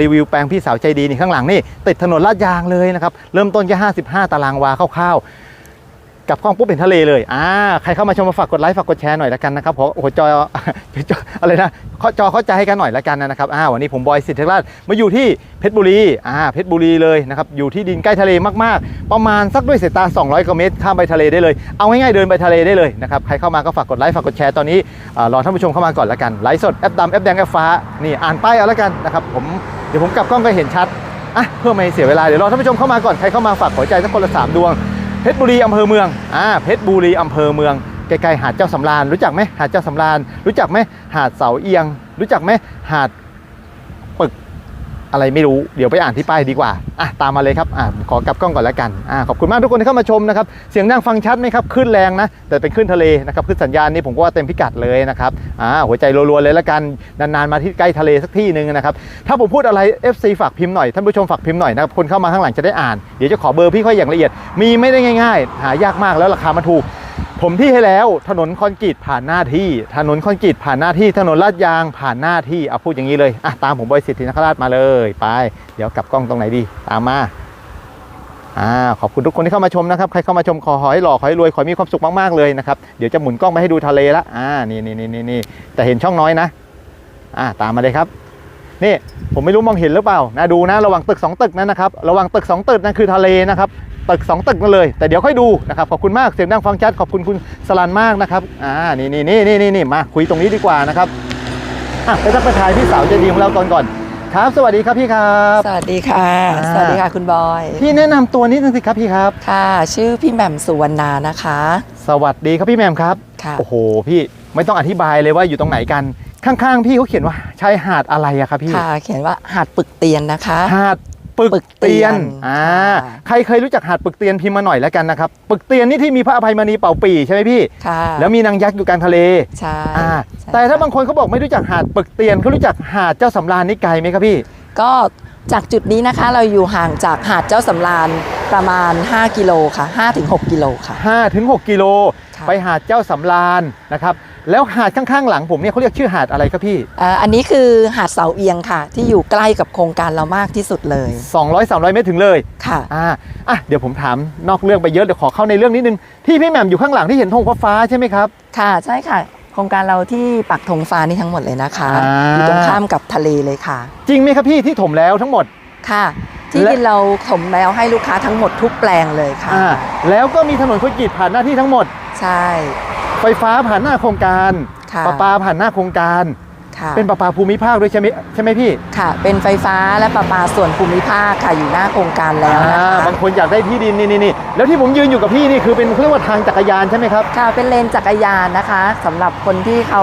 รีวิวแปลงพี่สาวใจดีนี่ข้างหลังนี่ติดถนนลาดยางเลยนะครับ เริ่มต้นแค่ 55 ตารางวาคร่าวๆ กลับกล้องปุ๊บเป็นทะเลเลยอ่าใครเข้ามาชมมาฝากกดไลค์ฝากกดแชร์หน่อยละกันนะครับผมโอ้โหจอจออะไรนะเข้าจอเข้าใจให้กันหน่อยละกันนะครับอ่าวันนี้ผมบอยสิทธิราชมาอยู่ที่เพชรบุรีอ่าเพชรบุรีเลยนะครับอยู่ที่ดินใกล้ทะเลมากๆ ประมาณสักด้วยสายตา 200กว่าเมตรข้ามไปทะเลได้เลยเอาง่ายๆเดินไปทะเลได้เลยนะครับใครเข้ามาก็ฝากกดไลค์ฝากกดแชร์ตอนนี้รอท่านผู้ชมเข้ามาก่อนละกันไลฟ์สดแอปดำแอปแดงแอปฟ้านี่อ่านป้ายเอาละกันนะครับผมเดี๋ยวผมกลับกล้องก็เห็นชัดอะเพื่อไม่เสียเวลาเดี๋ยวรอท่านผู้ชมเข้ามาก่อนใครเข้ามาฝากหัวใจสักคนละสามดวง เพชรบุรีอำเภอเมืองอ่าเพชรบุรีอำเภอเมืองใกล้ๆหาดเจ้าสำราญรู้จักไหมหาดเจ้าสำราญรู้จักไหมหาดเสาเอียง รู้จักไหมหาด อะไรไม่รู้เดี๋ยวไปอ่านที่ป้ายดีกว่าอะตามมาเลยครับอะขอกลับกล้องก่อนแล้วกันอ่าขอบคุณมากทุกคนที่เข้ามาชมนะครับเสียงดังฟังชัดไหมครับขึ้นแรงนะ แต่เป็นขึ้นทะเลนะครับขึ้นสัญญาณนี่ผมก็ว่าเต็มพิกัดเลยนะครับอ่าหัวใจรัวๆเลยแล้วกันนานๆมาที่ใกล้ทะเลสักที่หนึ่งนะครับถ้าผมพูดอะไร FC ฝากพิมพ์หน่อยท่านผู้ชมฝากพิมพ์หน่อยนะครับคนเข้ามาข้างหลังจะได้อ่านเดี๋ยวจะขอเบอร์พี่ค่อยอย่างละเอียด มีไม่ได้ง่าย ๆ หายากมากแล้วราคามันถูกผมที่ให้แล้วถนนคอนกรีตผ่านหน้าที่ ถนนคอนกรีตผ่านหน้าที่ ถนนลาดยางผ่านหน้าที่เอาพูดอย่างนี้เลยอะตามผมบอยสิทธินคราชมาเลยไป เดี๋ยวกลับกล้องตรงไหนดีตามมาอ่าขอบคุณทุกคนที่เข้ามาชมนะครับ ใครเข้ามาชมขอขอให้หล่อขอให้รวยขอให้มีความสุขมากๆเลยนะครับ เดี๋ยวจะหมุนกล้องไปให้ดูทะเลละอ่านี่นี่นี่นี่นี่แต่เห็นช่องน้อยนะอ่าตามมาเลยครับนี่ผมไม่รู้มองเห็นหรือเปล่านะดูนะระหว่างตึก 2 ตึกนั้นนะครับระหว่างตึก 2 ตึกนั่นคือทะเลนะครับตึก 2 ตึกนั่นเลย แต่เดี๋ยวค่อยดูนะครับขอบคุณมากเสียงดังฟังชัดขอบคุณคุณสลันมากนะครับอ่านี่นี่นี่นี่นี่มาคุยตรงนี้ดีกว่านะครับอะไปทักทายพี่สาวใจดีของเราก่อนก่อน ครับ สวัสดีครับพี่ครับสวัสดีค่ะอ่าสวัสดีค่ะคุณบอย พี่แนะนำตัวนิดนึงสิครับพี่ครับ ค่ะ ชื่อพี่แหม่มสุวรรณานะคะ สวัสดีครับพี่แหมมครับค่ะ โอ้โหพี่ไม่ต้องอธิบายเลยว่าอยู่ตรงไหนกันข้างๆ พี่เขาเขียนว่าชายหาดอะไรอะครับพี่ค่ะ เขียนว่าหาดปึกเตียนนะคะ หาด ปึกปึกเตีเตียยนนอ่าค่ะใครเคยรู้จักหาดปึกเตียนพิมพ์มาหน่อยแล้วกันนะครับปึกเตียนนี่ที่มีพระอภัยมณีเป่าปีใช่ไหมพี่ค่ะแล้วมีนางยักษ์อยู่กลางทะเลใช่อ่าใช่แต่ถ้าบางคนเขาบอกไม่รู้จักหาดปึกเตียนเขารู้จักหาดเจ้าสำราญนี่ไกลไหมครับพี่ ก็ จากจุดนี้นะคะเราอยู่ห่างจากหาดเจ้าสำราญประมาณ 5 กิโลค่ะ5-6 กิโลค่ะ 5ถึง6กิโล ค่ะ ไปหาดเจ้าสำราญนะครับ แล้วหาดข้างๆหลังผมเนี่ยเขาเรียกชื่อหาดอะไรครับพี่ เอ่ออันนี้คือหาดเสาเอียงค่ะ ที่อยู่ใกล้กับโครงการเรามากที่สุดเลย200 300 เมตรถึงเลย ค่ะ อ่าอะเดี๋ยวผมถามนอกเรื่องไปเยอะเดี๋ยวขอเข้าในเรื่องนิดนึง ที่พี่แหม่มอยู่ข้างหลังที่เห็นธงฟ้าๆใช่ไหมครับ ค่ะใช่ค่ะโค รงการเราที่ปักธงฟ้านี่ทั้งหมดเลยนะคะอ่า อยู่ตรงข้ามกับทะเลเลยค่ะ จริงไหมครับพี่ที่ถมแล้วทั้งหมด ค่ะ ที่และ ดินเราถมแล้วให้ลูกค้าทั้งหมดทุกแปลงเลยค่ะ อ่าแล้วก็มีถนนคอนกรีตผ่านหน้าที่ทั้งหมด ใช่ ไฟฟ้าผ่านหน้าโครงการค่ะ ประปาผ่านหน้าโครงการ ค่ะเป็นประปาภูมิภาคด้วยใช่ไหมใช่ไหมพี่ค่ะ เป็นไฟฟ้าและประปาส่วนภูมิภาคค่ะอยู่หน้าโครงการแล้วนะอ่าคะบางคนอยากได้ที่ดินนี่นี่นี่แล้วที่ผมยืนอยู่กับพี่นี่คือเป็นเขาเรียกว่าทางจักรยานใช่ไหมครับ ค่ะเป็นเลนจักรยานนะคะสำหรับคนที่เขา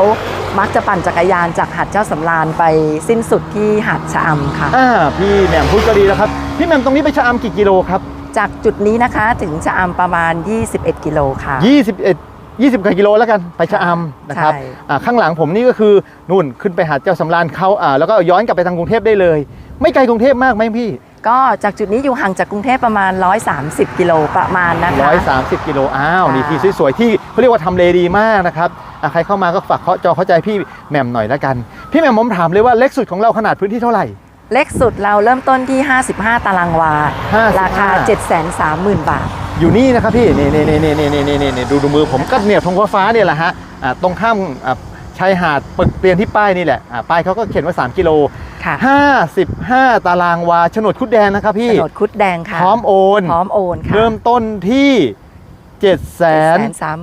มักจะปั่นจักรยานจากหาดเจ้าสำราญไปสิ้นสุดที่หาดชะอำค่ะ อ่าพี่แหม่มพูดก็ดีแล้วครับ พี่แหม่มตรงนี้ไปชะอำกี่กิโลครับ จากจุดนี้นะคะถึงชะอำประมาณ 21 กิโลค่ะ 21 20กว่ากิโลแล้วกันไปชะอำนะครับใช่อ่าข้างหลังผมนี่ก็คือนู่นขึ้นไปหาดเจ้าสำราญเขาอ่าแล้วก็ย้อนกลับไปทางกรุงเทพได้เลย ไม่ไกลกรุงเทพมากไหมพี่ ก็จากจุดนี้อยู่ห่างจากกรุงเทพประมาณ 130 กิโลประมาณนะคะ130 กิโลอ้าวค่ะนี่ที่สวยๆที่เขาเรียกว่าทำเลดีมากนะครับอะใครเข้ามาก็ฝากเคาะจอเข้าใจพี่แหม่มหน่อยแล้วกัน พี่แหม่มผมถามเลยว่าเล็กสุดของเราขนาดพื้นที่เท่าไหร่ เล็กสุดเราเริ่มต้นที่ 55 ตารางวา 55 ราคา 730,000 บาท อยู่นี่นะครับพี่นี่นี่นี่นี่นี่นี่นี่นี่ดูดูมือผมก็เนี่ยทงฟ้าๆเนี่ยแหละฮะอะตรงข้ามอะชายหาดปึกเตียนที่ป้ายนี่แหละอะป้ายเขาก็เขียนว่า 3 กิโล ค่ะ55 ตารางวาโฉนดคุดแดงนะครับพี่ โฉนดคุดแดงค่ะ พร้อมโอน พร้อมโอนค่ะ เริ่มต้นที่7 3 0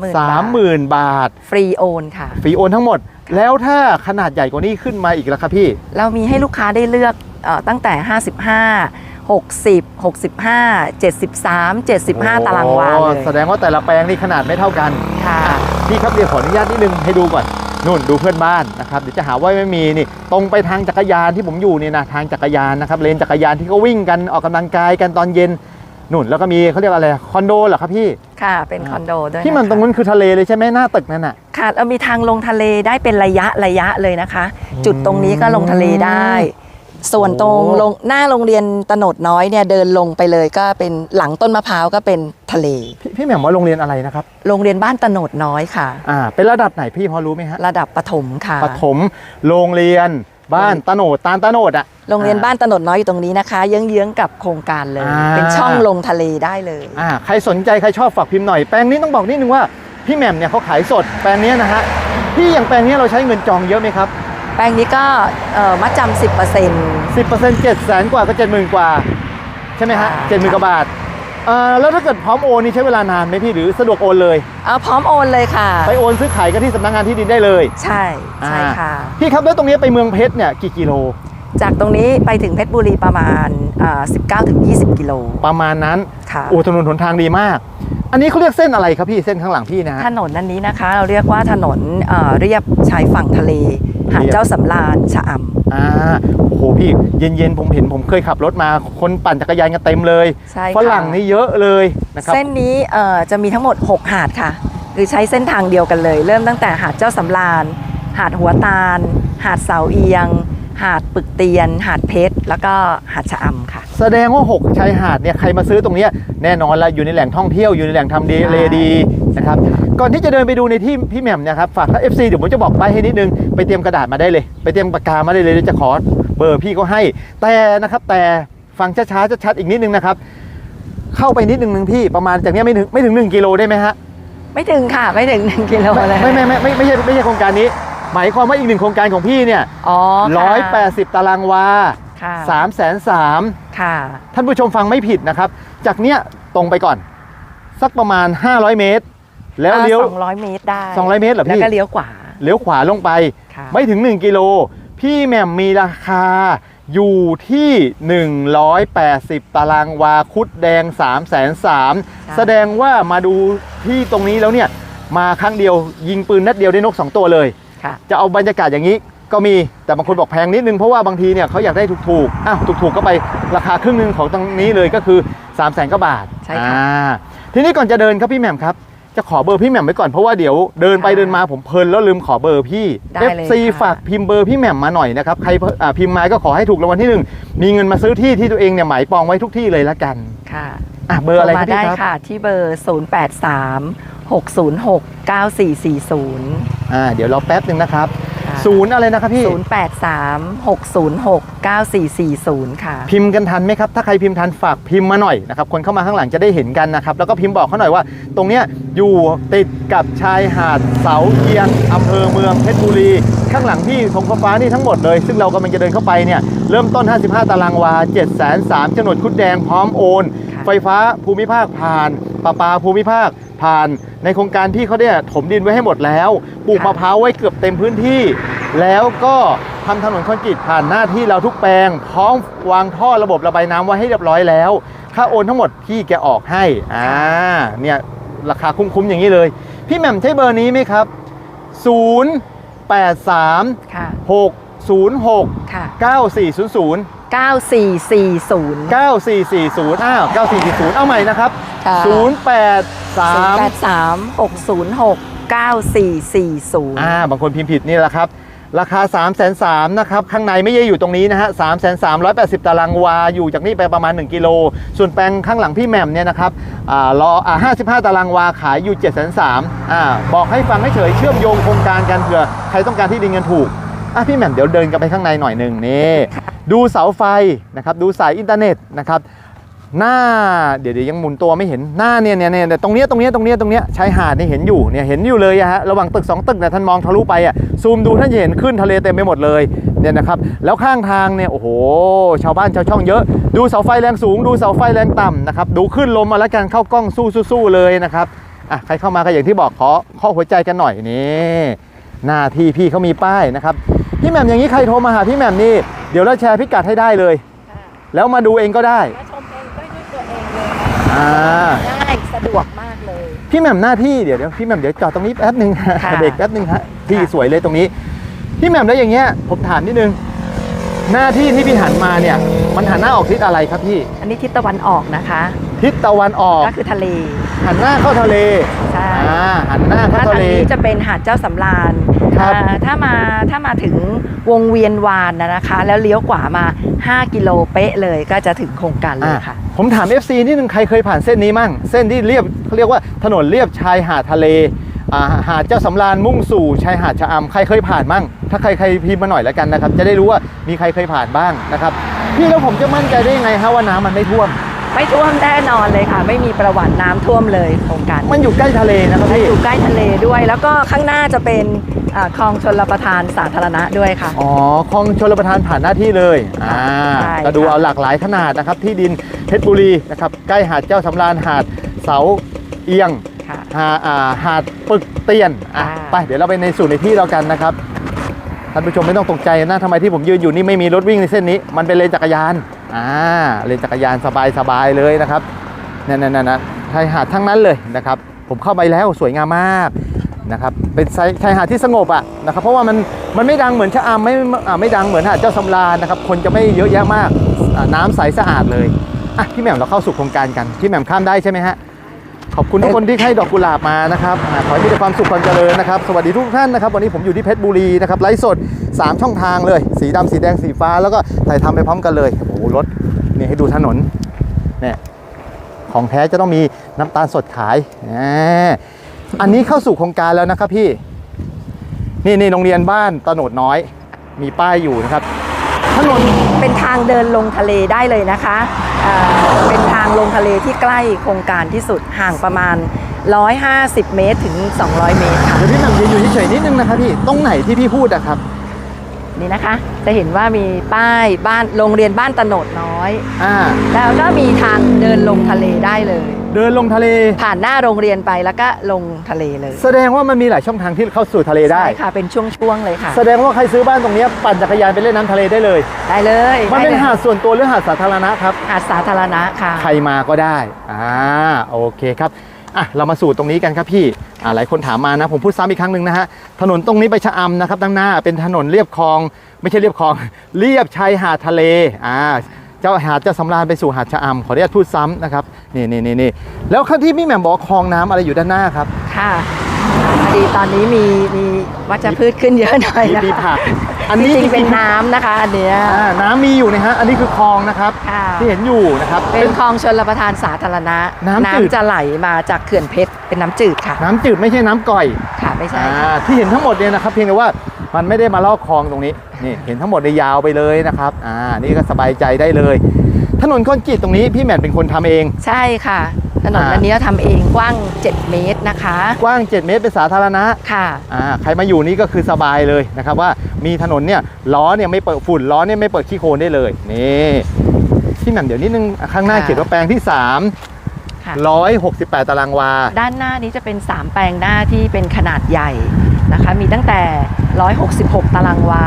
0 0 0บาทฟรีโอนค่ะ ฟรีโอนทั้งหมด แล้วถ้าขนาดใหญ่กว่านี้ขึ้นมาอีกแล้วครับพี่ เรามีให้ลูกค้าได้เลือกเออ ตั้งแต่ 55 60 65 73 75 ตารางวาโอ้เลยแสดงว่าแต่ละแปลงนี่ขนาดไม่เท่ากัน ค่ะ พี่ครับเดี๋ยวขออนุญาตนิดนึงให้ดูก่อนนู่นดูเพื่อนบ้านนะครับเดี๋ยวจะหาว่าไม่มีนี่ตรงไปทางจักรยานที่ผมอยู่นี่นะทางจักรยานนะครับเลนจักรยานที่เขาวิ่งกันออกกำลังกายกันตอนเย็นนู่นแล้วก็มีเขาเรียกอะไรคอนโดเหรอครับพี่ค่ะ เป็นคอนโดด้วยที่มันะคะตรงนั้นคือทะเลเลยใช่ไหมหน้าตึกนั่นน่ะ ค่ะเรามีทางลงทะเลได้เป็นระยะระยะเลยนะคะ จุดตรงนี้ก็ลงทะเลได้ ส่วนตรงโอ้ลงหน้าโรงเรียนตโนดน้อยเนี่ยเดินลงไปเลยก็เป็นหลังต้นมะพร้าวก็เป็นทะเล พี่พี่แหม่มว่าโรงเรียนอะไรนะครับโรงเรียนบ้านตโนดน้อยค่ะ อ่าเป็นระดับไหนพี่พอรู้ไหมฮะระดับประถมค่ะปฐมโรงเรียนบ้านตะโหนดตาลตะโหนดอะ โรงเรียนบ้านตะโนดน้อยอยู่ตรงนี้นะคะเยื้องๆกับโครงการเลย อ่า เป็นช่องลงทะเลได้เลย อ่าใครสนใจใครชอบฝากพิมพ์หน่อยแปลงนี้ต้องบอกนิดนึงว่าพี่แหม่มเนี่ยเขาขายสดแปลงเนี้ยนะฮะพี่อย่างแปลงเนี้ยเราใช้เงินจองเยอะไหมครับ แปลงนี้ก็เอ่อมัดจำสิบเปอร์เซ็นต์10% 7แสนกว่าก็70,000กว่า ใช่ไหมฮะค่ะเจ็ดหมื่นกว่าบาทเอ่อแล้วถ้าเกิดพร้อมโอนนี่ใช้เวลานานไหมพี่หรือสะดวกโอนเลย เอาพร้อมโอนเลยค่ะ ไปโอนซื้อขายกันที่สำนักงานที่ดินได้เลยใช่ใช่ค่ะอ่าพี่ครับแล้วตรงนี้ไปเมืองเพชรเนี่ยกี่กิโล จากตรงนี้ไปถึงเพชรบุรีประมาณอ่า19ถึง20 กิโลประมาณนั้นค่ะ โอ้ถนนหนทางดีมาก อันนี้เขาเรียกเส้นอะไรครับพี่เส้นข้างหลังพี่นะฮะ ถนนนั้นนี้นะคะ เราเรียกว่าถนนเอ่อเรียบชายฝั่งทะเล หาดเรียบเจ้าสำราญชะอำอ่าโอ้โหพี่เย็นๆผมเห็นผมเคยขับรถมาคนปั่นจักรยานกันเต็มเลยใช่ค่ะฝรั่งนี่เยอะเลยนะครับเส้นนี้เอ่อจะมีทั้งหมด 6 หาดค่ะ คือใช้เส้นทางเดียวกันเลย เริ่มตั้งแต่หาดเจ้าสำราญ หาดหัวตาล หาดเสาเอียง หาดปึกเตียน หาดเพชร แล้วก็หาดชะอำค่ะ แสดงว่า 6ชายหาดเนี่ยใครมาซื้อตรงเนี้ยแน่นอนละอยู่ในแหล่งท่องเที่ยวอยู่ในแหล่งทำดีใช่เลดีนะครับก่อนที่จะเดินไปดูในที่พี่แหม่มเนะครับฝากถ้า FC เดี๋ยวผมจะบอกไปให้นิดนึงไปเตรียมกระดาษมาได้เลย ไปเตรียมปากกามาได้เลยเดี๋ยวจะขอเบอร์พี่ก็ให้ แต่นะครับแต่ฟังช้าๆชัดๆอีกนิดนึงนะครับเข้าไปนิดนึงนึงพี่ประมาณจากเนี้ยไม่ถึงไม่ถึง 1 กิโลได้ไหมฮะไม่ถึงค่ะไม่ถึง 1กิโลเลยไม่ไม่ไม่ไม่ไม่ใช่ไม่ใช่โครงการนี้ หมายความว่าอีกหนึ่งโครงการของพี่เนี่ยอ๋อร้อยแปค่ะดสิบตารางวาค่ะสามแสนสาม ค่ะท่านผู้ชมฟังไม่ผิดนะครับ จากเนี้ยตรงไปก่อน สักประมาณ 500 เมตร แล้วเลี้ยว สองร้อยเมตรได้200เมตรเหรอพี่ แล้วก็เลี้ยวขวา เลี้ยวขวาลงไป ค่ะไม่ถึง 1 กิโล พี่แหม่มมีราคาอยู่ที่ 180 ตารางวาคุดแดง 3 3 0 0 0แสดงว่ามาดูที่ตรงนี้แล้วเนี่ย มาครั้งเดียวยิงปืนนัดเดียวได้นก 2 ตัวเลย ค่ะ จะเอาบรรยากาศอย่างนี้ ก็มีแต่บางคนบอกแพงนิดนึงเพราะว่าบางทีเนี่ยเขาอยากได้ถูกๆอ้าวถูกๆก็ไปราคาครึ่งหนึ่งของตรงนี้เลยก็คือ3 0 0แสนกว่าบาทใช่ค่ะอ่าทีนี้ก่อนจะเดินครับพี่แหม่มครับ จะขอเบอร์พี่แหม่มไว้ก่อนเพราะว่าเดี๋ยวเดินไปค่ะเดินมาผมเพลินแล้วลืมขอเบอร์พี่ได้เลย FC ค่ะฝากพิมพ์เบอร์พี่แหม่มมาหน่อยนะครับใครอ่าพิมพ์มาก็ขอให้ถูกรางวัลที่หนึ่งมีเงินมาซื้อที่ที่ตัวเองเนี่ยหมายปองไว้ทุกที่เลยละกันค่ะอะเบอร์อะไรโทคมารับพี่ได้ครับค่ะ ที่เบอร์ 083 606 9440อ่าเดี๋ยวรอแป๊บหนึ่งนะครับค่ะ ศูนย์อะไรนะครับพี่ 083 606 9440 ค่ะ พิมพ์กันทันไหมครับ ถ้าใครพิมพ์ทันฝากพิมพ์มาหน่อยนะครับ คนเข้ามาข้างหลังจะได้เห็นกันนะครับ แล้วก็พิมพ์บอกเขาหน่อยว่า ตรงเนี้ยอยู่ติดกับชายหาดเสาเอียงอำเภอเมืองเพชรบุรี ข้างหลังพี่ธงฟ้าๆนี่ทั้งหมดเลย ซึ่งเรากำลังจะเดินเข้าไปเนี่ย เริ่มต้น 55 ตารางวา 7 3 0 0 0โฉนดคุดแดงพร้อมโอนค่ะ ไฟฟ้าภูมิภาคผ่านประปาภูมิภาคผ่าน ในโครงการพี่เขาเนี่ยถมดินไว้ให้หมดแล้วปลูกค่ะมะพร้าวไว้เกือบเต็มพื้นที่ แล้วก็ทำถนนคอนกรีตผ่านหน้าที่เราทุกแปลง พร้อมวางท่อระบบระบายน้ำไว้ให้เรียบร้อยแล้ว ค่าโอนทั้งหมดพี่แกออกให้อ่าเนี่ยราคาคุ้มๆอย่างนี้เลย พี่แหม่มใช้เบอร์นี้ไหมครับ 0 8 3ค่ะ6 0 6ค่ะ9 4 0 0 9440 9440 อ้าว 9440 เอาใหม่นะครับ ค่ะ 083 083 606 9440 อ่า บางคนพิมพ์ผิดนี่แหละครับ ราคา 3 3 0 0 0นะครับ ข้างในไม่ได้อยู่ตรงนี้นะฮะ3 3 1 8 0 ตารางวา อยู่จากนี่ไปประมาณ 1 กิโล ส่วนแปลงข้างหลังพี่แหม่มเนี่ยนะครับ อ่ารออ่า55 ตารางวา ขายอยู่ 7 3 0 0อ่า บอกให้ฟังให้เฉยเชื่อมโยงโครงการกันเผื่อใครต้องการที่ดินเงินถูก อะพี่แหม่มเดี๋ยวเดินกันไปข้างในหน่อยหนึ่งนี่ ดูเสาไฟนะครับดูสายอินเทอร์เน็ตนะครับหน้าเดี๋ยวเดี๋ยวยังหมุนตัวไม่เห็นหน้าเนี่ยเนี่ยเนี่ยตรงเนี้ยตรงเนี้ยตรงเนี้ยตรงเนี้ยชายหาดเนี่ยเห็นอยู่เนี่ยเห็นอยู่เลยฮะระหว่างตึกสองตึกเนี่ยท่านมองทะลุไปอะซูมดูท่านจะเห็นขึ้นทะเลเต็มไปหมดเลยเนี่ยนะครับแล้วข้างทางเนี่ยโอ้โห ชาวบ้านชาวช่องเยอะ ดูเสาไฟแรงสูง ดูเสาไฟแรงต่ำนะครับดูขึ้นลมมาแล้วกันเข้ากล้องสู้สู้ๆเลยนะครับอะใครเข้ามาก็อย่างที่บอกขอข้อหัวใจกันหน่อยนี่หน้าที่พี่เขามีป้ายนะครับ พี่แหม่มอย่างนี้ใครโทรมาหาพี่แหม่มนี่เดี๋ยวเราแชร์พิกัดให้ได้เลยแล้วมาดูเองก็ได้มาชมเองด้วยด้วยตัวเองเลยอ่าง่ายสะดวกมากเลย พี่แหม่มหน้าที่เดี๋ยวเดี๋ยวพี่แหม่มเดี๋ยวจอดตรงนี้แป๊บหนึ่งค่ะเด็กแป๊บหนึ่งฮะพี่ค่ะสวยเลยตรงนี้พี่แหม่มแล้วอย่างเงี้ยผมถามนิดนึงหน้าที่ที่พี่หันมาเนี่ย มันหันหน้าออกทิศอะไรครับพี่ อันนี้ทิศตะวันออกนะคะ ทิศตะวันออก ก็คือทะเล หันหน้าเข้าทะเลใช่ อ่าหันหน้าเข้าถ้าทะทางเล นี้จะเป็นหาดเจ้าสำราญครับ อ่าถ้ามาถ้ามาถึงวงเวียนวานนะนะคะ แล้วเลี้ยวขวามา 5 กิโลเป๊ะเลยก็จะถึงโครงการเลยค่ะอะ ผมถาม FC นิดนึงใครเคยผ่านเส้นนี้มั่ง เส้นที่เรียบเขาเรียกว่าถนนเรียบชายหาดทะเลอ่าหาดเจ้าสำราญมุ่งสู่ชายหาดชะอำใครเคยผ่านบ้างถ้าใครใครพิมพ์มาหน่อยแล้วกันนะครับ จะได้รู้ว่ามีใครเคยผ่านบ้างนะครับ พี่แล้วผมจะมั่นใจได้ยังไงฮะว่าน้ำมันไม่ท่วม ไม่ท่วมแน่นอนเลยค่ะ ไม่มีประวัติน้ำท่วมเลยโครงการมันอยู่ใกล้ทะเลนะครับและพี่อยู่ใกล้ทะเลด้วย แล้วก็ข้างหน้าจะเป็นอ่าคลองชนรับประทานสาธารณะด้วยค่ะอ๋อคลองชลประทานผ่านหน้าที่เลยอ่าใช่ก็ดูค่ะเอาหลากหลายขนาดนะครับ ที่ดินเพชรบุรีนะครับใกล้หาดเจ้าสำราญหาดเสาเอียงค่ะหาอ่าหาดปึกเตียนอะอ่าไปเดี๋ยวเราไปในสู่ในที่เรากันนะครับท่านผู้ชมไม่ต้องตกใจนะทำไมที่ผมยืนอยู่นี่ไม่มีรถวิ่งในเส้นนี้ มันเป็นเลนจักรยานอ่าเลนจักรยานสบายสบายๆเลยนะครับนั่นๆๆชายหาดทั้งนั้นเลยนะครับ ผมเข้าไปแล้วสวยงามมากนะครับเป็นชายหาดที่สงบอะนะครับ เพราะว่ามันมันไม่ดังเหมือนชะอำไม่ไม่ดังเหมือนหาดเจ้าสำราญนะครับ คนจะไม่เยอะแยะมากน้ำใสสะอาดเลยอะพี่แหม่มเราเข้าสู่โครงการกันพี่แหม่มข้ามได้ใช่ไหมฮะ ขอบคุณทุกคนที่ให้ดอกกุหลาบมานะครับขอให้มีแต่ความสุขความเจริญนะครับ สวัสดีทุกท่านนะครับ วันนี้ผมอยู่ที่เพชรบุรีนะครับไลฟ์สด 3 ช่องทางเลย สีดำสีแดงสีฟ้าแล้วก็ถ่ายทำไปพร้อมกันเลยโอ้โหรถนี่ให้ดูถนนเนี่ยของแท้จะต้องมีน้ำตาลสดขายอันนี้เข้าสู่โครงการแล้วนะครับพี่ นี่นี่โรงเรียนบ้านตโนดน้อย มีป้ายอยู่นะครับ ถนนเป็นทางเดินลงทะเลได้เลยนะคะเเป็นทางลงทะเลที่ใกล้โครงการที่สุดห่างประมาณ 150 เมตรถึง 200 เมตรค่ะ เดี๋ยวพี่แหม่มยืนอยู่เฉยๆนิดนึงนะครับพี่ ตรงไหนที่พี่พูดอะครับ นี่นะคะ จะเห็นว่ามีป้ายบ้านโรงเรียนบ้านตะโหนดน้อยอ่าแล้วก็มีทางเดินลงทะเลได้เลย เดินลงทะเล ผ่านหน้าโรงเรียนไปแล้วก็ลงทะเลเลยแสดงว่ามันมีหลายช่องทางที่เข้าสู่ทะเลได้ ใช่ค่ะเป็นช่วงๆเลยค่ะ แสดงว่าใครซื้อบ้านตรงเนี้ยปั่นจักรยานไปเล่นน้ำทะเลได้เลย ได้เลยมันเป็นได้ลยหาดส่วนตัวหรือหาดสาธารณะครับ หาดสาธารณะค่ะ ใครมาก็ได้ อ่า โอเคครับ อะเรามาสู่ตรงนี้กันครับพี่อ่าหลายคนถามมานะ ผมพูดซ้ำอีกครั้งหนึ่งนะฮะถนนตรงนี้ไปชะอำนะครับด้านหน้าเป็นถนนเรียบคลอง ไม่ใช่เรียบคลอง เรียบชายหาดทะเลอ่าเจ้าหาดเจ้าสำราญไปสู่หาดชะอำขออนุญาตพูดซ้ำนะครับนี่นี่นี่นี่แล้วข้างที่พี่แหม่มบอกว่าคลองน้ำอะไรอยู่ด้านหน้าครับ ค่ะพอดีตอนนี้มีมีวัชพืชขึ้นเยอะหน่อยมีนะมีคะ ผัก อันจนี้ริงๆเป็นน้ำนะคะ อันเนี้ย อ่าน้ำมีอยู่นะฮะอันนี้คือคลองนะครับ ค่ะ ที่เห็นอยู่นะครับ เป็นคลองชลประทานสาธารณะน้ำจืด จะไหลมาจากเขื่อนเพชรเป็นน้ำจืดค่ะ น้ำจืดไม่ใช่น้ำก่อยค่ะไม่ใช่อ่าค่ะที่เห็นทั้งหมดเนี่ยนะครับ เพียงแต่ว่ามันไม่ได้มาลอกคลองตรงนี้นี่เห็นทั้งหมดในยยาวไปเลยนะครับอ่านี่ก็สบายใจได้เลย ถนนคอนกรีตตรงนี้พี่แหม่มเป็นคนทำเอง ใช่ค่ะ ถนนอ่าอันนี้ทำเองกว้าง 7 เมตรนะคะ กว้าง 7 เมตรเป็นสาธารณะค่ะอ่าใครมาอยู่นี่ก็คือสบายเลยนะครับว่ามีถนนเนี่ยล้อเนี่ยไม่เปิดฝุ่นล้อเนี่ยไม่เปิดขี้โคลนได้เลยนี่พี่แหม่มเดี๋ยวนิดนึงข้างหน้าค่ะเขียนว่าแปลงที่ค่ะ3 168 ตารางวา ด้านหน้านี้จะเป็น 3 แปลงหน้าที่เป็นขนาดใหญ่นะคะ มีตั้งแต่ 166 ตารางวา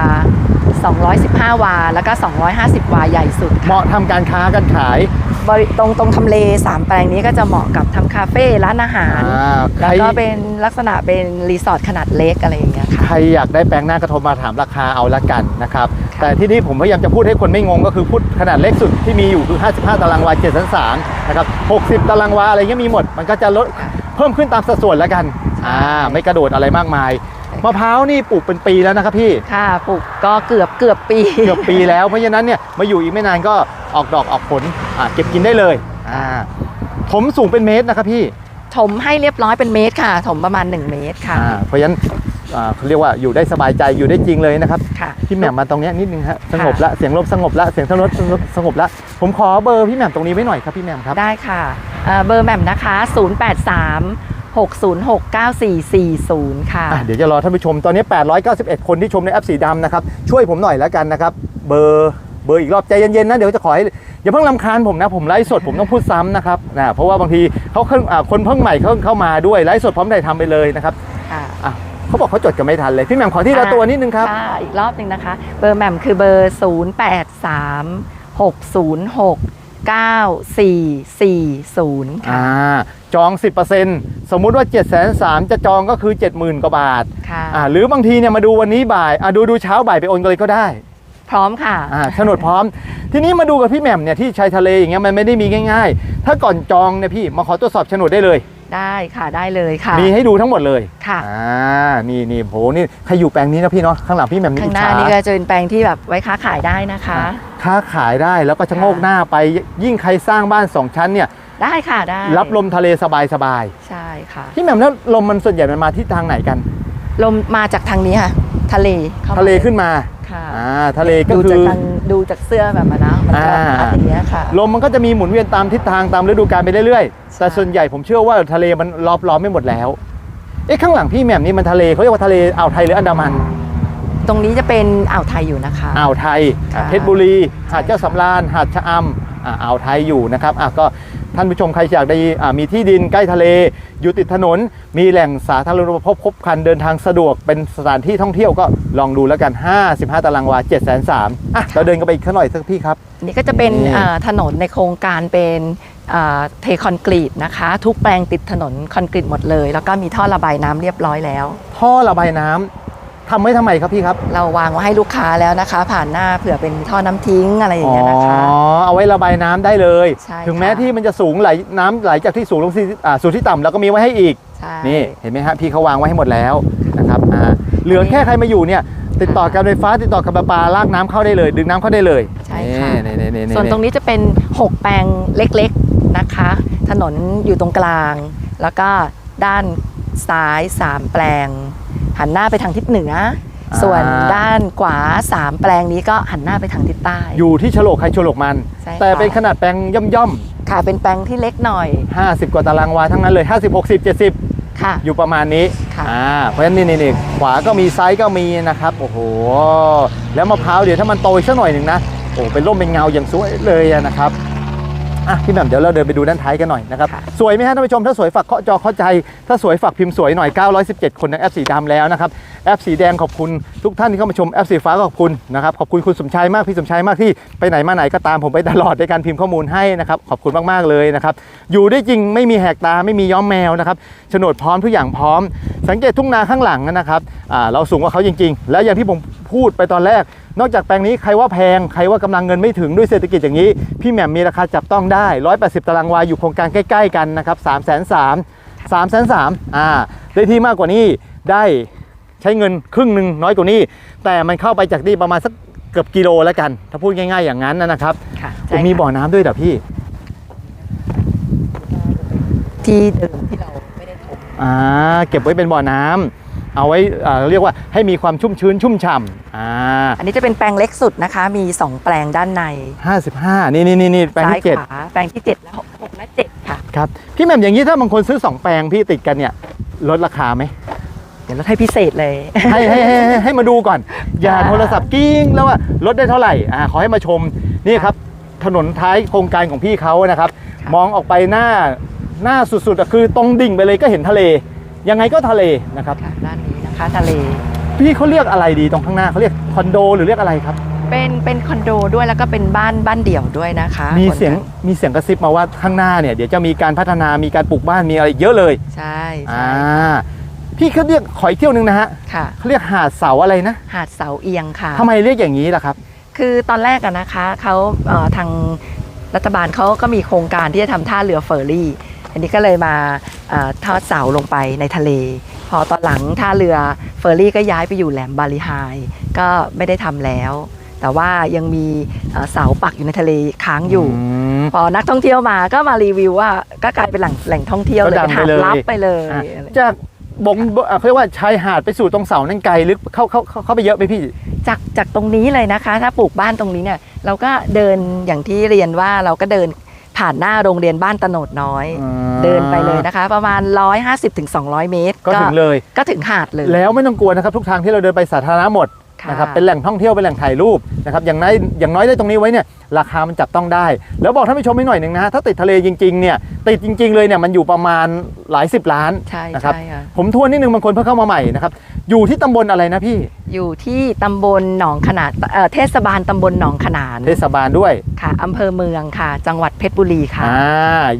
215 วา แล้วก็ 250 วาใหญ่สุด เหมาะทำการค้าการขาย บริตรงตรงทำเล3แปลงนี้ก็จะเหมาะกับทำคาเฟ่ร้านอาหาร อ่าใครแล้วก็เป็นลักษณะเป็นรีสอร์ทขนาดเล็กอะไรอย่างเงี้ยค่ะ ใครอยากได้แปลงหน้ากระโทรมาถามราคาเอาละกันนะครับ แต่ที่นี่ผมพยายามจะพูดให้คนไม่งงก็คือพูดขนาดเล็กสุดที่มีอยู่คือ 55 ตารางวา7 3 3นะครับ 60 ตารางวาอะไรเงี้ยมีหมด มันก็จะลดเพิ่มขึ้นตามสัดส่วนแล้วกัน อ่า ไม่กระโดดอะไรมากมาย มะพร้าวนี่ปลูกเป็นปีแล้วนะครับพี่ ค่ะปลูกก็เกือบเกือบปีเกือบปีแล้วเพราะฉะนั้นเนี่ยมาอยู่อีกไม่นานก็ออกดอกออกผลอ่าเก็บกินได้เลยอ่าผมสูงเป็นเมตรนะครับพี่ถมให้เรียบร้อยเป็นเมตรค่ะ ถมประมาณ 1 เมตรค่ะอ่าเพราะฉะนั้นอ่าเขาเรียกว่าอยู่ได้สบายใจอยู่ได้จริงเลยนะครับค่ะ พี่แหม่มมาตรงเนี้ยนิดนึงฮะสงบละเสียงลมสงบละเสียงทะนดสงบละผมขอเบอร์พี่แหม่มตรงนี้ไว้หน่อยครับพี่แหม่มครับ ได้ค่ะเอ่อเบอร์แหม่มนะคะ 083 606 9440 ค่ะ อะเดี๋ยวจะรอท่านผู้ชมตอนนี้ 891 คนที่ชมในแอปสีดำนะครับ ช่วยผมหน่อยแล้วกันนะครับ เบอร์เบอร์อีกรอบใจเย็นๆนะเดี๋ยวจะขอให้อย่าเพิ่งลำคาญผมนะ ผมไลฟ์สดผมต้องพูดซ้ำนะครับนะเพราะว่าบางทีเขาเข้าอ่าคนเพิ่งใหม่เขาเข้ามาด้วยไลฟ์สดพร้อมได้ทำไปเลยนะครับค่ะอะเขาบอกเขาจดกันไม่ทันเลยพี่แหม่มขอที่ละตัวนิดนึงครับค่ะอีกรอบหนึ่งนะคะ เบอร์แหม่มคือเบอร์ 083 606 9440อ่าค่ะจอง 10% สมมุติว่า7 3 0 0 0จะจองก็คือ 70,000กว่าบาทค่ะ อ่าหรือบางทีเนี่ยมาดูวันนี้บ่ายอ่าดูดูเช้าบ่ายไปโอนกันเลยก็ได้พร้อมค่ะ อ่าโฉนดพร้อม ทีนี้มาดูกับพี่แหม่มเนี่ยที่ชายทะเลอย่างเงี้ยมันไม่ได้มีง่าย ๆ ถ้าก่อนจองเนี่ยพี่มาขอตรวจสอบโฉนดได้เลย ได้ค่ะได้เลยค่ะ มีให้ดูทั้งหมดเลยค่ะ อ่านี่นี่โหนี่ใครอยู่แปลงนี้นะพี่เนาะข้างหลังพี่แหม่มนี่ข้างอิจหน้าฉานี่ก็จะเป็นแปลงที่แบบไว้ค้าขายได้นะคะค้าขายได้แล้วก็ชะโงกหน้าไปยิ่งใครสร้างบ้านสองชั้นเนี่ย ได้ค่ะได้รับลมทะเลสบายสบายใช่ค่ะๆพี่แหม่มแล้วลมมันส่วนใหญ่มันมาที่ทางไหนกัน ลมมาจากทางนี้ค่ะ ทะเลข้ามาทะเลขึ้นมาค่ะอ่าทะเลก็ดูคืจากอทางดูจากเสื้อแบบมานะมันก็อ่าพัดอย่างเงี้ยค่ะลมมันก็จะมีหมุนเวียนตามทิศทางตามฤดูกาลไปเรื่อยๆใช่แต่ส่วนใหญ่ผมเชื่อว่าทะเลมันรอบล้อมไม่หมดแล้วเอ๊ะข้างหลังพี่แหม่มนี่มันทะเลเขาเรียกว่าทะเลอ่าวไทยหรืออันดามัน ตรงนี้จะเป็นอ่าวไทยอยู่นะคะอ่าวไทยค่ะเพชรบุรีหาดเจ้าสำราญหาดชะอำอ่าอ่าวไทยอยู่นะครับอะก็ ท่านผู้ชมใครอยากได้อ่ามีที่ดินใกล้ทะเล อยู่ติดถนน มีแหล่งสาธารณูปโภคครบครันเดินทางสะดวกเป็นสถานที่ท่องเที่ยวก็ลองดูแล้วกัน 55 ตารางวา7 3 0 0 0อะเราเดินกันไปอีกสักหน่อยสักพี่ครับอันนี้ก็จะเป็นนี่อ่าถนนในโครงการเป็นอ่าเทคอนกรีตนะคะ ทุกแปลงติดถนนคอนกรีตหมดเลย แล้วก็มีท่อระบายน้ำเรียบร้อยแล้ว ท่อระบายน้ำ ทำไว้ทำไมครับพี่ครับ เราวางไว้ให้ลูกค้าแล้วนะคะ ผ่านหน้าเผื่อเป็นท่อน้ำทิ้งอะไรอย่างเงี้ยนะคะ อ๋อ เอาไว้ระบายน้ำได้เลย ใช่ถึงแม้ค่ะ ที่มันจะสูงไหลน้ำไหลจากที่สูงลงที่อ่าสู่ที่ต่ำแล้วก็มีไว้ให้อีก ใช่ นี่เห็นไหมฮะพี่เขาวางไว้ให้หมดแล้วนะครับอ่าเหลือแค่ใครมาอยู่เนี่ย ติดต่อการไฟฟ้าติดต่อกับประปาลากน้ำเข้าได้เลย ดึงน้ำเข้าได้เลยใช่ค่ะ นี่นี่นี่ส่วนตรงนี้จะเป็น 6 แปลงเล็กๆนะคะ ถนนอยู่ตรงกลาง แล้วก็ด้านซ้าย 3 แปลง หันหน้าไปทางทิศเหนือ ส่วนด้านขวา 3 แปลงนี้ก็หันหน้าไปทางทิศใต้ อยู่ที่ฉลกใครฉลกมัน ใช่ค่ะแต่เป็นขนาดแปลงย่อมย่อมค่ะเป็นแปลงที่เล็กหน่อยๆ50 กว่าตารางวาทั้งนั้นเลย 50 60 70 ค่ะ อยู่ประมาณนี้ค่ะ อ่าเพราะฉะนั้นนี่นี่นี่ขวาก็มีซ้ายก็มีนะครับ โอ้โห แล้วมะพร้าวเดี๋ยวถ้ามันโตอีกสักหน่อยหนึ่งนะ โอ้เป็นร่มเป็นเงาอย่างสวยเลยอะนะครับ อะพี่แหม่มเดี๋ยวเราเดินไปดูด้านท้ายกันหน่อยนะครับค่ะสวยไหมฮะท่านผู้ชมถ้าสวยฝากเคาะจอเข้าใจ ถ้าสวยฝากพิมพ์สวยหน่อย 917 คนในแอปสีดำแล้วนะครับแอปสีแดงขอบคุณทุกท่านที่เข้ามาชมแอปสีฟ้าก็ขอบคุณนะครับขอบคุณคุณสมชายมากพี่สมชายมากที่ไปไหนมาไหนก็ตามผมไปตลอดในการพิมพ์ข้อมูลให้นะครับขอบคุณมากๆเลยนะครับอยู่ได้จริงไม่มีแหกตาไม่มีย้อมแมวนะครับโฉนดพร้อมทุกอย่างพร้อม สังเกตทุ่งนาข้างหลังนะครับอ่าเราสูงกว่าเขาจริง ๆ แล้วอย่างที่ผมพูดไปตอนแรก นอกจากแปลงนี้ใครว่าแพงใครว่ากำลังเงินไม่ถึงด้วยเศรษฐกิจอย่างนี้ พี่แหม่มมีราคาจับต้องได้ 180 ตารางวาอยู่โครงการใกล้ ๆ กันนะครับ3 3 0 0 0 3 3 0 0อ่าได้ที่มากกว่านี้ได้ใช้เงินครึ่งหนึ่งน้อยกว่านี้ แต่มันเข้าไปจากนี่ประมาณสักเกือบกิโลแล้วกัน ถ้าพูดง่าย ๆ อย่างนั้นนะครับค่ะผมใช่มีค่ะบ่อน้ำด้วยเหรอพี่ ที่เดิมที่เราไม่ได้ถมอ่าเก็บไว้เป็นบ่อน้ำ เอาไว้อ่าเรียกว่าให้มีความชุ่มชื้นชุ่มฉ่ำอ่าอันนี้จะเป็นแปลงเล็กสุดนะคะ มี 2 แปลงด้านใน 55 นี่นี่นี่นี่แปลงซ้ายที่เจ็ดขวาแปลงที่ 7 และ6 6และ7ค่ะครับพี่แหม่มอย่างนี้ถ้าบางคนซื้อ 2 แปลงพี่ติดกันเนี่ยลดราคาไหมเดี๋ยวลดให้พิเศษเลย ให้ให้ให้ให้ให้มาดูก่อน อย่าโทรศัพท์กิ้งแล้วว่าลดได้เท่าไหร่อ่าขอให้มาชมนี่ครับถนนท้ายโครงการของพี่เขานะครับค่ะมองออกไปหน้าหน้าสุดๆอะคือตรงดิ่งไปเลยก็เห็นทะเล ยังไงก็ทะเลนะครับ ค่ะด้านนี้นะคะทะเล พี่เขาเรียกอะไรดีตรงข้างหน้าเขาเรียกคอนโดหรือเรียกอะไรครับ เป็นเป็นคอนโดด้วยแล้วก็เป็นบ้านบ้านเดี่ยวด้วยนะคะมีเสียงมีเสียงกระซิบมาว่าข้างหน้าเนี่ยเดี๋ยวจะมีการพัฒนามีการปลูกบ้านมีอะไรเยอะเลยใช่อ่าใช่พี่เขาเรียกขออีกเที่ยวหนึงนะฮะค่ะ เขาเรียกหาดเสาอะไรนะหาดเสาเอียงค่ะ ทำไมเรียกอย่างนี้ล่ะครับ คือตอนแรกอะนะคะเขาเอ่อทางรัฐบาลเขาก็มีโครงการที่จะทำท่าเรือเฟอร์รี่ อันนี้ก็เลยมาเอ่อทอดเสาลงไปในทะเล พอตอนหลังท่าเรือเฟอร์รี่ก็ย้ายไปอยู่แหลมบาลีไฮก็ไม่ได้ทำแล้ว แต่ว่ายังมีเอ่อเสาปักอยู่ในทะเลค้างอยู่ ม พอนักท่องเที่ยวมาก็มารีวิวว่าก็กลายเป็นแหล่งแหล่งท่องเที่ยวเลยก็ดัเป็งนไปหาดเลย ลับไปเลยอะอะไรจากบงอะเขาเรียกว่าชายหาดไปสู่ตรงเสานั่นไกลลึกเข้าเข้าเข้าเข้าไปเยอะไหมพี่ จากจากตรงนี้เลยนะคะ ถ้าปลูกบ้านตรงนี้เนี่ยเราก็เดินอย่างที่เรียนว่าเราก็เดิน ผ่านหน้าโรงเรียนบ้านตโนดน้อยอ่าเดินไปเลยนะคะ ประมาณ 150-200ถึง200 เมตร ก็ถึงเลยก็ถึงหาดเลย แล้วไม่ต้องกลัวนะครับทุกทางที่เราเดินไปสาธารณะหมดค่ะนะครับเป็นแหล่งท่องเที่ยวเป็นแหล่งถ่ายรูปนะครับอย่างน้อยอย่างน้อยได้ตรงนี้ไว้เนี่ยราคามันจับต้องได้ แล้วบอกท่านผู้ชมให้หน่อยหนึ่งนะฮะถ้าติดทะเลจริงๆเนี่ยติดจริง ๆเลยเนี่ยมันอยู่ประมาณ หลายสิบล้านใช่นะครับ ใช่ค่ะผมทวนนิดนึงบางคนเพิ่งเข้ามาใหม่นะครับ อยู่ที่ตำบลอะไรนะพี่ อยู่ที่ตำบลหนองขนาดเอ่อเทศบาลตำบลหนองขนานเทศบาลด้วย ค่ะอำเภอเมืองค่ะ จังหวัดเพชรบุรีค่ะ อ่า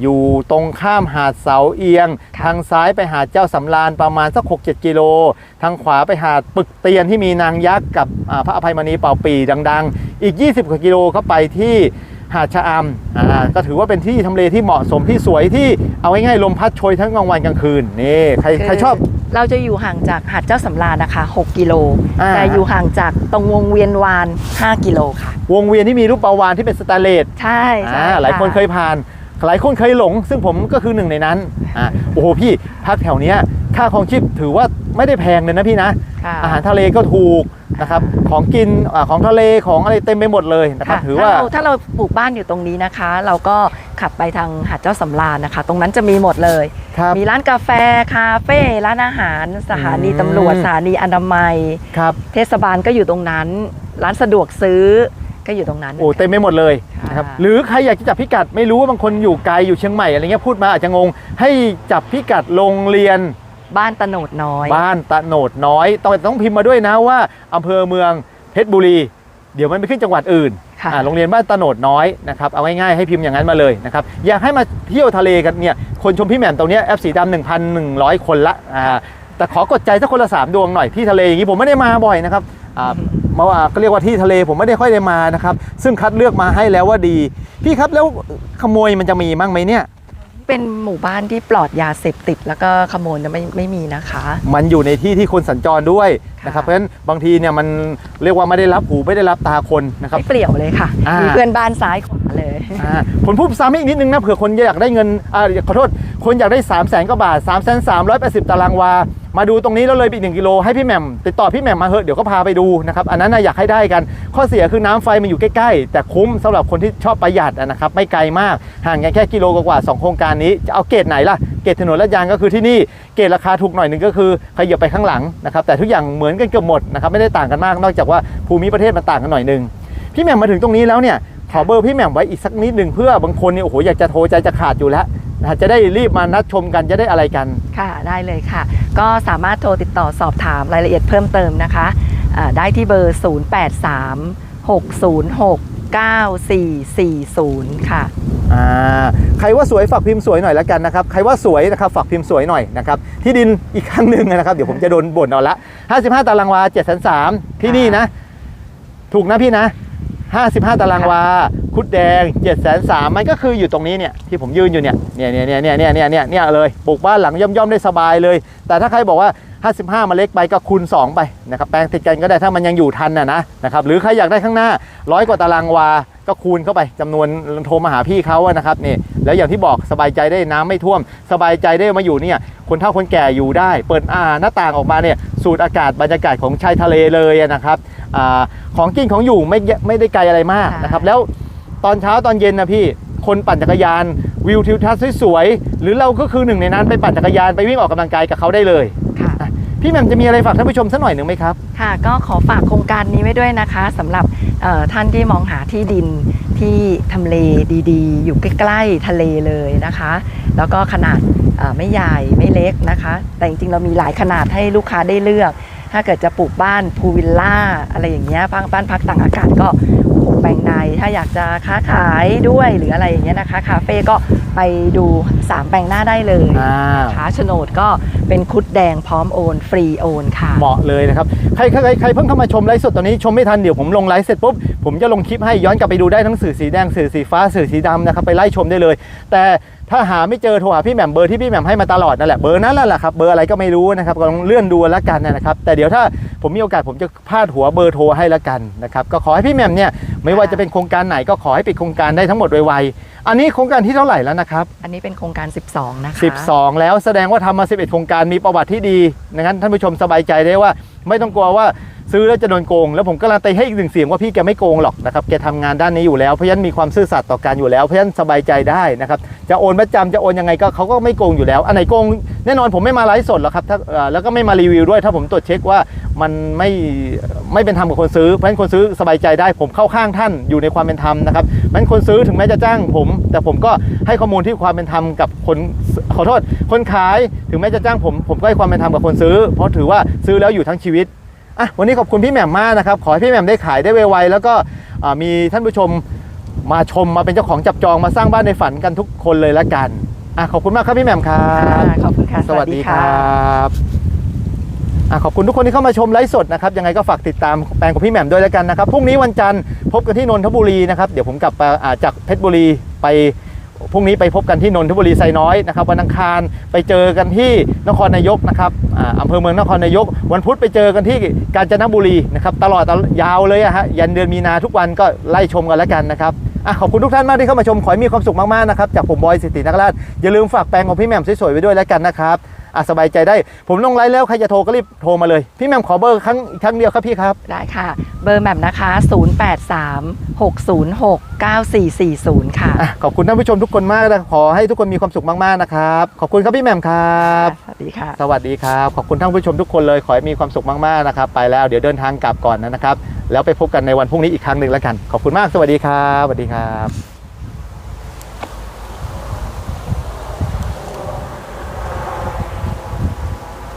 อยู่ตรงข้ามหาดเสาเอียง ค่ะ ทางซ้ายไปหาดเจ้าสำราญประมาณสัก 6-7 กิโล ทางขวาไปหาดปึกเตียนที่มีนางยักษ์กับอ่าพระอภัยมณีเป่าปีดัง ๆ อีก 20 กว่ากิโลเข้าไปที่ หาดชะอำอ่าก็ถือว่าเป็นที่ทำเลที่เหมาะสมที่สวยที่เอาง่ายๆลมพัดโชยทั้งกลางวันกลางคืนนี่ใครใครชอบ เราจะอยู่ห่างจากหาดเจ้าสำราญนะคะ 6 กิโล อ่า แต่อยู่ห่างจากตรงวงเวียนวาน 5 กิโลค่ะ วงเวียนที่มีรูปปลาวานที่เป็นสแตนเลส ใช่ใช่อ่าหลายคนะเคยผ่าน หลายคนเคยหลง ซึ่งผมก็คือหนึ่งในนั้นอ่าโอ้โหพี่พักแถวเนี้ยค่าครองชีพถือว่าไม่ได้แพงเลยนะพี่นะค่ะ อาหารทะเลก็ถูกนะครับของกินอาของทะเลของอะไรเต็มไปหมดเลยนะครับค่ะถือว่าถ้เราถ้าเราปลูกบ้านอยู่ตรงนี้นะคะ เราก็ขับไปทางหาดเจ้าสำราญนะคะ ตรงนั้นจะมีหมดเลยครับมีร้านกาแฟคาเฟ่ร้านอาหาร สถานีอืมตำรวจสถานีอนามัยครับเทศบาลก็อยู่ตรงนั้น ร้านสะดวกซื้อก็อยู่ตรงนั้นโอ้เต็มไปหมดเลยนะครับค่ะหรือใครอยากจะจับพิกัดไม่รู้ว่าบางคนอยู่ไกลอยู่เชียงใหม่อะไรเงี้ยพูดมาอาจจะงงให้จับพิกัดโรงเรียน บ้านตะโหนดน้อย บ้านตะโหนดน้อยต้องต้องพิมพ์มาด้วยนะว่าอำเภอเมืองเพชรบุรี เดี๋ยวมันไปขึ้นจังหวัดอื่นค่ะอ่าโรงเรียนบ้านตะโหนดน้อยนะครับเอาง่ายๆให้พิมพ์อย่างนั้นมาเลยนะครับอยากให้มาเที่ยวทะเลกันเนี่ยคนชมพี่แหม่มตรงเนี้ยแอปสีดำ1,100คนละอ่าแต่ขอกดใจสักคนละสามดวงหน่อยที่ทะเลอย่างนี้ผมไม่ได้มาบ่อยนะครับอ่ามาว่าก็เรียกว่าที่ทะเลผมไม่ได้ค่อยได้มานะครับซึ่งคัดเลือกมาให้แล้วว่าดี พี่ครับแล้วขโมยมันจะมีมั่งไหมเนี่ย เป็นหมู่บ้านที่ปลอดยาเสพติด แล้วก็ขโมยเนี่ยไม่ไม่มีนะคะ มันอยู่ในที่ที่คนสัญจรด้วยนะครับค่ะเพราะฉะนั้นบางทีเนี่ยมันเรียกว่าไม่ได้รับหูไม่ได้รับตาคนนะครับไม่เปลี่ยวเลยค่ะอ่ามี มีเพื่อนบ้านซ้ายขวาเลยอ่าผมพูดซ้ำอีกนิดนึงนะเผื่อคนอยากได้เงินอ่าขอโทษคนอยากได้ 3 0 0แสนกว่าบาท3 3 8 0 ตารางวา มาดูตรงนี้แล้วเลยไปอีกหนึ่งกิโลให้พี่แหม่มติดต่อพี่แหม่มมาเหอะเดี๋ยวก็พาไปดูนะครับอันนั้นนะอยากให้ได้กันข้อเสียคือน้ำไฟมันอยู่ใกล้ๆ แต่คุ้มสำหรับคนที่ชอบประหยัดนะครับไม่ไกลมากห่างกันแค่กิโลกว่าๆสองโครงการนี้จะเอาเกรดไหนล่ะเกรดถนนลาดยางก็คือที่นี่เกรดราคาถูกหน่อยหนึ่งก็คือขยับไปข้างหลังนะครับแต่ทุกอย่างเหมือนกันเกือบหมดนะครับไม่ได้ต่างกันมากนอกจากว่าภูมิประเทศมันต่างกันหน่อยหนึงพี่แหม่มมาถึงตรงนี้แล้วเนี่ยขอเบอร์พี่แหม่มไว้อีกสักนิดหนึ่งเพื่อบางคนเนี่ยโอ้โหอยากจะโทรใจจะขาดอยู่แล้ว นะฮะจะได้รีบมานัดชมกันจะได้อะไรกัน ค่ะได้เลยค่ะ ก็สามารถโทรติดต่อสอบถามรายละเอียดเพิ่มเติมนะคะอ่าได้ที่เบอร์ 083 606 9440 ค่ะ อ่าใครว่าสวยฝากพิมพ์สวยหน่อยแล้วกันนะครับ ใครว่าสวยนะครับฝากพิมพ์สวยหน่อยนะครับที่ดินอีกครั้งหนึ่งนะครับ เดี๋ยวผมจะโดนบ่นเอาละ 55 ตารางวา7 3 0ที่นี่นะ ถูกนะพี่นะ 55 ตารางวา คุดแดง7 3 0 0มันก็คืออยู่ตรงนี้เนี่ยที่ผมยืนอยู่เนี่ยเนี่ยเนี่ยเนี่ยเนี่ยเนี่ยเนี่ยเนี่ยเลยปลูกบ้านหลังย่อมๆได้สบายเลย แต่ถ้าใครบอกว่า 55 มาเล็กไปก็คูณ 2 ไปนะครับแปลงติดกันก็ได้ถ้ามันยังอยู่ทันนะนะนะครับหรือใครอยากได้ข้างหน้าร้อยกว่าตารางวาก็คูณเข้าไปจำนวนโทรมาหาพี่เขาอะนะครับนี่แล้วอย่างที่บอกสบายใจได้น้ำไม่ท่วม สบายใจได้มาอยู่เนี่ยคนเฒ่าคนแก่อยู่ได้ เปิดอ่าหน้าต่างออกมาเนี่ยสูดอากาศบรรยากาศของชายทะเลเลยอะนะครับอาของกินของอยู่ไม่เยไม่ได้ไกลอะไรมากนะครับแล้ว ตอนเช้าตอนเย็นนะพี่คนปั่นจักรยานวิวทิวทัศน์สวยๆหรือเราก็คือหนึ่งในนั้นไปปั่นจักรยานไปวิ่งออกกำลังกายกับเขาได้เลยค่ะพี่แหม่มจะมีอะไรฝากท่านผู้ชมสักหน่อยหนึ่งไหมครับ ค่ะ ก็ขอฝากโครงการนี้ไว้ด้วยนะคะสำหรับเอ่อท่านที่มองหาที่ดินที่ทำเลดีๆ อยู่ใกล้ๆทะเลเลยนะคะ แล้วก็ขนาดเอ่อไม่ใหญ่ไม่เล็กนะคะ แต่จริงๆเรามีหลายขนาดให้ลูกค้าได้เลือก ถ้าเกิดจะปลูกบ้านพูลวิลล่าอะไรอย่างเงี้ยบ้านบ้านพักต่างอากาศก็หกแปลงใน ถ้าอยากจะค้าขายด้วยหรืออะไรอย่างเงี้ยนะคะคาเฟ่ก็ไปดูสามแปลงหน้าได้เลยอ่าค้าโฉนดก็เป็นคุดแดงพร้อมโอน ฟรีโอนค่ะ เหมาะเลยนะครับ ใครใครใครเพิ่งเข้ามาชมไลฟ์สดตอนนี้ชมไม่ทันเดี๋ยวผมลงไลฟ์เสร็จปุ๊บ ผมจะลงคลิปให้ย้อนกลับไปดูได้ทั้งสื่อสีแดง สื่อสีฟ้าสื่อสีดำนะครับ ไปไล่ชมได้เลย แต่ ถ้าหาไม่เจอโทรหาพี่แหม่มเบอร์ที่พี่แหม่มให้มาตลอดนั่นแหละเบอร์นั้นแหละครับเบอร์อะไรก็ไม่รู้นะครับก็ลองเลื่อนดูแล้วกันนะครับ แต่เดี๋ยวถ้าผมมีโอกาสผมจะพาดหัวเบอร์โทรให้แล้วกันนะครับก็ขอให้พี่แหม่มเนี่ยไม่ว่าจะเป็นโครงการไหนก็ขอให้ปิดโครงการได้ทั้งหมดไวๆอันนี้โครงการที่เท่าไหร่แล้วนะครับ อันนี้เป็นโครงการ 12 นะคะ 12 แล้วแสดงว่าทำมา 11 โครงการมีประวัติที่ดีดังนั้นท่านผู้ชมสบายใจได้ว่า ไม่ต้องกลัวว่า ซื้อแล้วจะโดนโกง แล้วผมการันตีให้อีกหนึ่งเสียงว่าพี่แกไม่โกงหรอกนะครับแกทำงานด้านนี้อยู่แล้วเพราะฉะนั้นมีความซื่อสัตย์ต่อการอยู่แล้วเพราะฉะนั้นสบายใจได้นะครับจะโอนประจำจะโอนยังไงก็เขาก็ไม่โกงอยู่แล้วอันไหนโกงแน่นอนผมไม่มาไลฟ์สดหรอกครับถ้าแล้วก็ไม่มารีวิวด้วย ถ้าผมตรวจเช็คว่ามันไม่ไม่เป็นธรรมกับคนซื้อเพราะฉะนั้นคนซื้อสบายใจได้ผมเข้าข้างท่านอยู่ในความเป็นธรรมนะครับเพราะฉะนั้นคนซื้อถึงแม้จะจ้างผม แต่ผมก็ให้ข้อมูลที่ความเป็นธรรมกับคนขอโทษคนขายถึงแม้จะจ้างผมผมก็ให้ความเป็นธรรมกับคนซื้อ เพราะถือว่าซื้อแล้วอยู่ทั้งชีวิต อะวันนี้ขอบคุณพี่แหม่มมากนะครับ ขอให้พี่แหม่มได้ขายได้ไวๆแล้วก็อ่ามีท่านผู้ชมมาชมมาเป็นเจ้าของจับจองมาสร้างบ้านในฝันกันทุกคนเลยละกันอะขอบคุณมากครับพี่แหม่มครัค่ะบขอบคุณค่ะสวัสดีครับอะขอบคุณทุกคนที่เข้ามาชมไลฟ์สดนะครับยังไงก็ฝากติดตามแปลงของพี่แหม่มด้วยแล้วกันนะครับพรุ่งนี้วันจันทร์พบกันที่นนทบุรีนะครับเดี๋ยวผมกลับไปอ่าจากเพชรบุรีไป พรุ่งนี้ไปพบกันที่นนทบุรีไซน้อยนะครับวันอังคารไปเจอกันที่นครนายกนะครับอ่าอำเภอเมืองนครนายก วันพุธไปเจอกันที่กาญจนบุรีนะครับตลอดยาวเลยอะฮะยันเดือนมีนาทุกวันก็ไล่ชมกันแล้วกันนะครับอะขอบคุณทุกท่านมากที่เข้ามาชมขอให้มีความสุขมากๆนะครับจากผมบอยสิทธินักราชอย่าลืมฝากแปลงของพี่แหม่มสวยๆไว้ด้วยแล้วกันนะครับ อะสบายใจได้ ผมลงไลน์แล้วใครจะโทรก็รีบโทรมาเลย พี่แหม่มขอเบอร์ครั้งอีกครั้งเดียวครับพี่ครับ ได้ค่ะ เบอร์แมมนะคะ 083 606 9440 ค่ะ อะขอบคุณท่านผู้ชมทุกคนมากนะขอให้ทุกคนมีความสุขมากๆนะครับขอบคุณครับพี่แหม่มครับ สวัสดีค่ะ สวัสดีครับ ขอบคุณท่านผู้ชมทุกคนเลย ขอให้มีความสุขมากๆนะครับ ไปแล้วเดี๋ยวเดินทางกลับก่อนนะครับ แล้วไปพบกันในวันพรุ่งนี้อีกครั้งหนึ่งแล้วกัน ขอบคุณมาก สวัสดีครับ สวัสดีครับ